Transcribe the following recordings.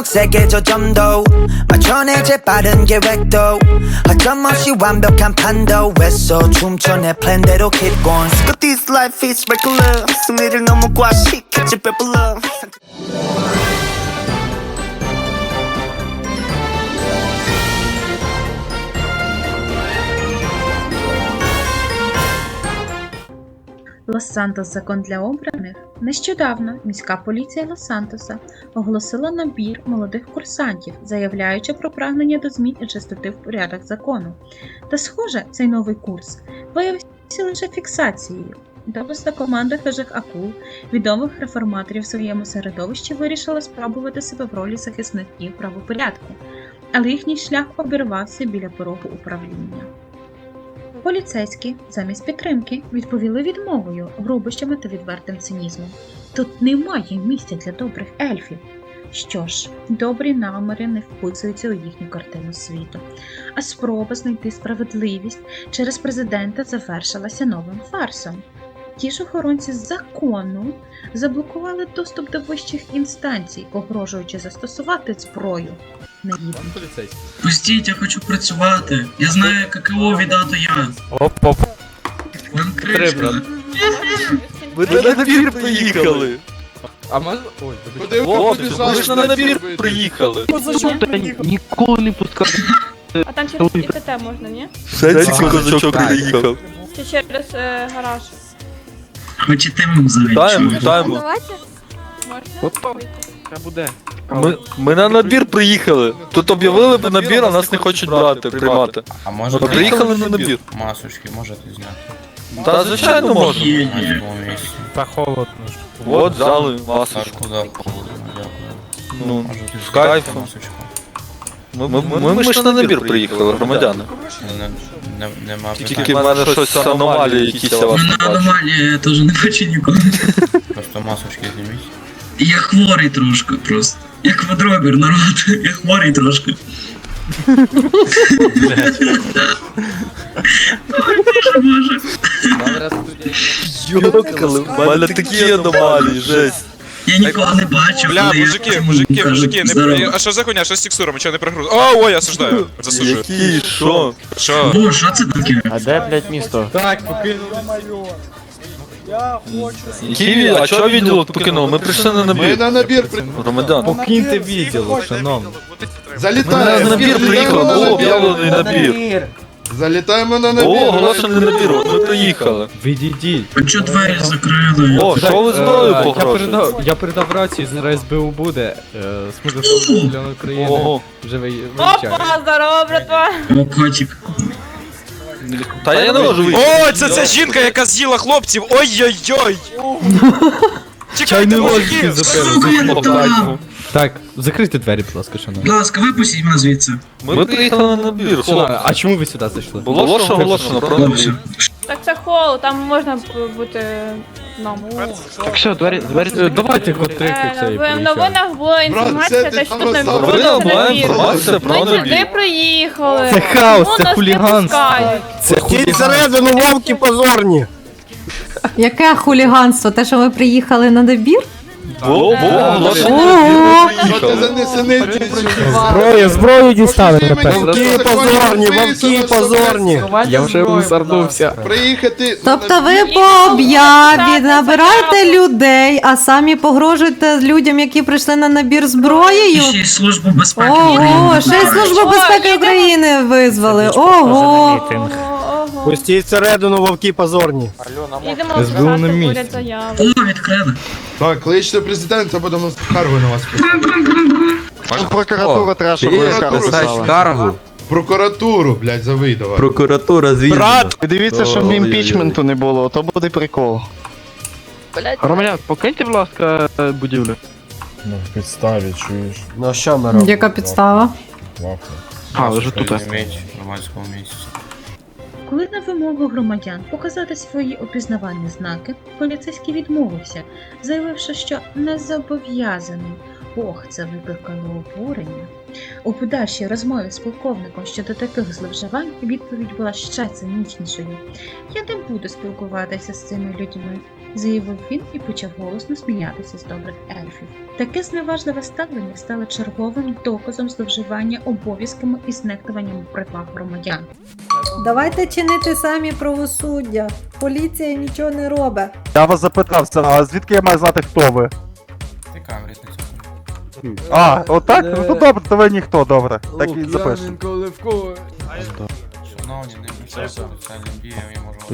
초록색의 저점도. 맞춰내지 빠른 계획도. 어김없이 완벽한 판도에서 춤춰 내 플랜대로 keep going. But this life is regular. 승리를 너무 과식했지 배불러 Лос-Сантос закон для обраних. Нещодавно міська поліція Лос-Сантоса оголосила набір молодих курсантів, заявляючи про прагнення до змін і чистоти в порядок закону. Та, схоже, цей новий курс виявився лише фіксацією. Доблесна команда хижих акул, відомих реформаторів в своєму середовищі, вирішила спробувати себе в ролі захисників правопорядку, але їхній шлях обірвався біля порогу управління. Поліцейські замість підтримки відповіли відмовою, грубощами та відвертим цинізмом. Тут немає місця для добрих ельфів. Що ж, добрі наміри не вписуються у їхню картину світу, а спроба знайти справедливість через президента завершилася новим фарсом. Ті ж охоронці закону заблокували доступ до вищих інстанцій, погрожуючи застосувати зброю. Поліцейський. Пустіть, я хочу працювати. Я знаю, каково віддати я. Оп-оп. Вам Три, брат. Ви на набір приїхали. А можна... Ой, Куди ви ви ж на набір приїхали. Ніколи не пускати. А там через ІТТ можна, ні? Сенсі козачок приїхав. Чи через е, гараж? Хочете ми Вітаємо, завідчу? вітаємо. Можна? Опа. Це буде. Ми, ми на набір приїхали. Тут об'явили б набір, а нас не хочуть брати, приймати. А може Ми приїхали на набір. масочки можете зняти? Та звичайно можна. На цьому місці. Та холодно ж. От взяли масочку. куди холодно, дякую. Ну, Можете з кайфом. масочку. Ми, ми, ми, ми ж на набір приїхали, громадяни. Не, не, нема Тільки питань. в мене щось аномалії якісь я вас Мене бачу. аномалія, я теж не бачу нікого. Просто масочки зніміть. Я хворий трошки просто. Я квадробір, народ. Я хворий трошки. Ой, боже, боже. Йокали, в мене такі аномалії, жесть. Я нікого не бачу. Бля, мужики, мужики, мужики, не при... А що за хуйня? Що з текстурами? Чого не прогруз? О, ой, я осуждаю. Засуджую. Які, що? Що? О, що це таке? А де, блядь, місто? Так, покинули. Які, а чого відділок покинув? Ми прийшли на Ми набір. на набір при... Громадян. Покиньте відділок, шановні. Ми на Залітаємо. набір приїхали, набір. об'явлений набір. Залітаємо на набір. О, оголошений набір, от ми приїхали. Відійдіть. А чого двері закрили? О, що ви Е, зброю я погрожуєте? передав, я передав рацію, зараз СБУ буде. Е, Смуга мільйон України. Ого. Вже ви- вивчає. Опа, здорово, братва! О, котик. Та я не можу вийти. О, це ця жінка, яка з'їла хлопців! Ой-ой-ой! Чекайте, мужики! запили. Так, закрийте двері, будь ласка, Будь ласка, випустіть мене звідси. Ми приїхали на набір, хлопці. А чому ви сюди зайшли? Було що оголошено про набір. Так це хол, там можна б- бути одному. Так що, двері, двері. Е, Давайте котрити Е, цей В новинах була інформація, це те, ти що там тут не розказуй. Новина відбудеться була інформація про Ми сюди приїхали. Це хаос, Чому це нас не хуліганство. пускають? Це хуліганство. середину, вовки позорні. Яке хуліганство? Те, що ви приїхали на набір? Що ти за Зброю, зброю дістали. Вовки позорні, вовки позорні. Я вже усарнувся. Приїхати. Тобто ви по об'яві набираєте людей, а самі погрожуєте людям, які прийшли на набір зброєю? ще й службу безпеки Ого, ще й Служба безпеки України визвали. Ого! Пустіть всередину, вовки позорні. Їдемо СБУ на писати місці. уряд заяву. О, відкрили. Так, кличте президента, будемо скаргу на вас. Прокуратура треба, щоб ви скаргу Прокуратуру, блядь, завий давай. Прокуратура, звісно. Брат! Дивіться, щоб імпічменту не було, то буде прикол. Громадян, покиньте, будь ласка, будівлю. Ну, підставі, чуєш. Ну що ми Яка підстава? А, ви вже тут. Зніміть в громадському місці. Коли на вимогу громадян показати свої опізнавальні знаки, поліцейський відмовився, заявивши, що не зобов'язаний. Ох, це викликало обурення. У подальшій розмові з полковником щодо таких зловживань відповідь була ще цинічнішою. Я не буду спілкуватися з цими людьми, заявив він і почав голосно сміятися з добрих ельфів. Таке зневажливе ставлення стало черговим доказом зловживання обов'язками і знехтуванням права громадян. Давайте чинити самі правосуддя. Поліція нічого не робить. Я вас запитався, а звідки я маю знати, хто ви? Ти камериця А, отак? Ну то добре, то ви ніхто, добре. Так і запишемо. Шановні, не мішайте соціальним діям, я можу вас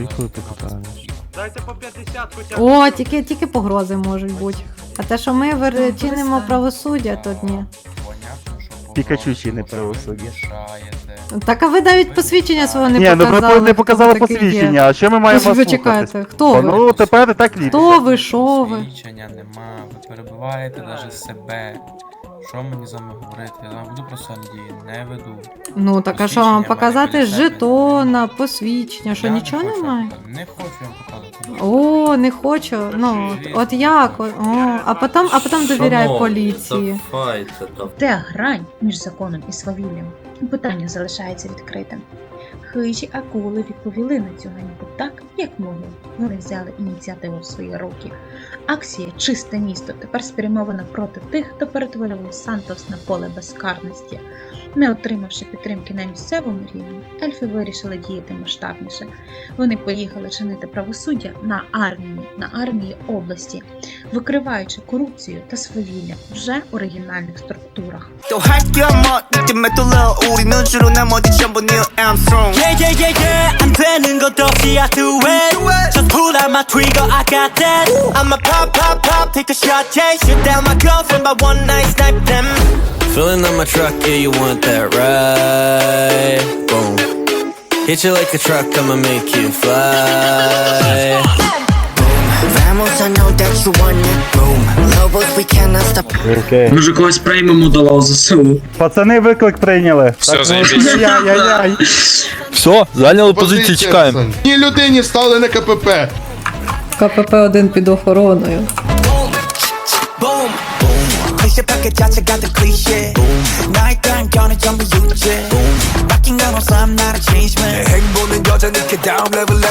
Дайте по 50 хоча О, тільки, тільки погрози можуть бути. А те, що ми вер- чинимо правосуддя, то ні. Понятно, що Пікачу чинить правосуддя. Мішаєте. Так а ви навіть посвідчення свого не Ні, ну показали. ви не хто показали такий є. посвідчення, а що ми маємо Ви вас чекайте, хто ви? Ну, тепер так ліпше. Хто ви, що ви? Свідчення нема, ви перебиваєте навіть себе. Що мені з вами говорити? Я з вами буду про соціальні не веду. Ну так а що вам показати жетона, посвідчення, що Я не нічого хочу немає? Не хочу вам показувати. О, не хочу. Ну, от, от як? О, а потім, а потім довіряю поліції. Де грань між законом і свавіллям? Питання залишається відкритим. Хижі акули відповіли на цю ганьбу так, як могли. Вони взяли ініціативу в свої руки. Акція Чисте місто тепер спрямована проти тих, хто перетворював Сантос на поле безкарності. Не отримавши підтримки на місцевому рівні, ельфи вирішили діяти масштабніше. Вони поїхали чинити правосуддя на армії, на армії області, викриваючи корупцію та свавілля вже оригінальних структурах. 또 할 게 없어 느낌에 뚫려 우리는 주로 나머지 전부 Neil Armstrong Yeah, yeah, yeah, yeah. 안 되는 것도 없이 I do it. Just pull out my trigger, I got that. I'ma pop, pop, pop, take a shot, yeah. Shoot down my girlfriend by one night, snipe them. Filling up my truck, yeah, you want that right? Boom. Hit you like a truck, I'ma make you fly. Може когось приймемо до лав ЗСУ. Пацани виклик прийняли. Все. Яй-яй-яй. Все, зайняли позицію, чекаємо. Ні людині стали на КПП. КПП 1 під охороною. Boom,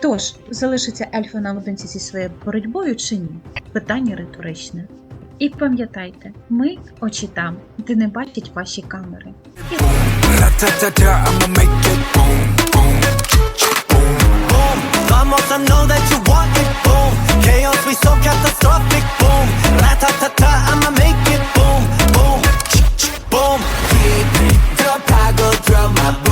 Тож, залишиться ельфи наодинці зі своєю боротьбою чи ні? Питання риторичне. І пам'ятайте, ми очі там, де не бачать ваші камери. Boom, boom, keep the pago drum